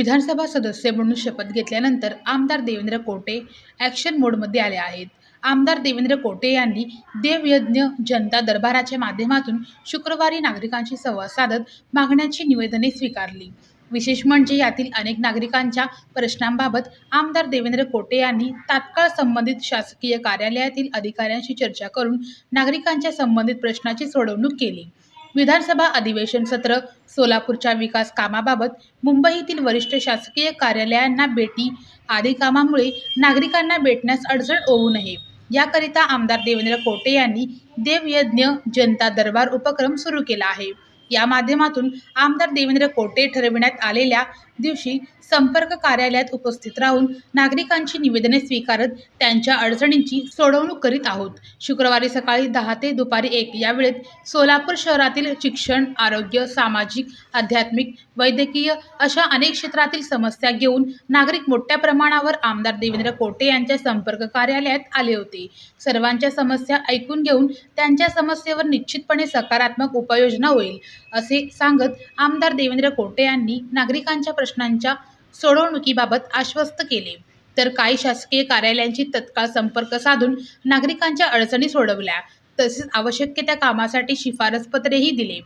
विधानसभा सदस्य म्हणून शपथ घेतल्यानंतर आमदार देवेंद्र कोटे ॲक्शन मोडमध्ये आले आहेत. आमदार देवेंद्र कोटे यांनी देवयज्ञ जनता दरबाराच्या माध्यमातून शुक्रवारी नागरिकांशी संवाद साधत मागण्याची निवेदने स्वीकारली. विशेष म्हणजे यातील अनेक नागरिकांच्या प्रश्नांबाबत आमदार देवेंद्र कोटे यांनी तात्काळ संबंधित शासकीय कार्यालयातील अधिकाऱ्यांशी चर्चा करून नागरिकांच्या संबंधित प्रश्नाची सोडवणूक केली. विधानसभा अधिवेशन सत्र सोलापूरच्या विकास कामाबाबत मुंबईतील वरिष्ठ शासकीय कार्यालयांना भेटी आदी कामामुळे नागरिकांना भेटण्यास अडचण होऊ नये. याकरिता आमदार देवेंद्र कोटे यांनी देवयज्ञ जनता दरबार उपक्रम सुरू केला आहे. या माध्यमातून आमदार देवेंद्र कोटे ठरविण्यात आलेल्या दिवशी संपर्क कार्यालयात उपस्थित राहून नागरिकांची निवेदने स्वीकारत त्यांच्या अडचणींची सोडवणूक करीत आहोत. शुक्रवारी सकाळी दहा ते दुपारी एक या वेळेत सोलापूर शहरातील शिक्षण आरोग्य सामाजिक आध्यात्मिक वैद्यकीय अशा अनेक क्षेत्रातील समस्या घेऊन नागरिक मोठ्या प्रमाणावर आमदार देवेंद्र कोटे यांच्या संपर्क कार्यालयात आले होते. सर्वांच्या समस्या ऐकून घेऊन त्यांच्या समस्येवर निश्चितपणे सकारात्मक उपाययोजना होईल. असे सांगत आमदार देवेंद्र कोटे यांनी नागरिकांच्या प्रश्नांच्या सोडवणुकीबाबत आश्वस्त केले. तर काही शासकीय कार्यालयांची तत्काळ संपर्क साधून नागरिकांच्या अडचणी सोडवल्या. तसेच आवश्यक त्या कामासाठी शिफारस पत्रेही दिले.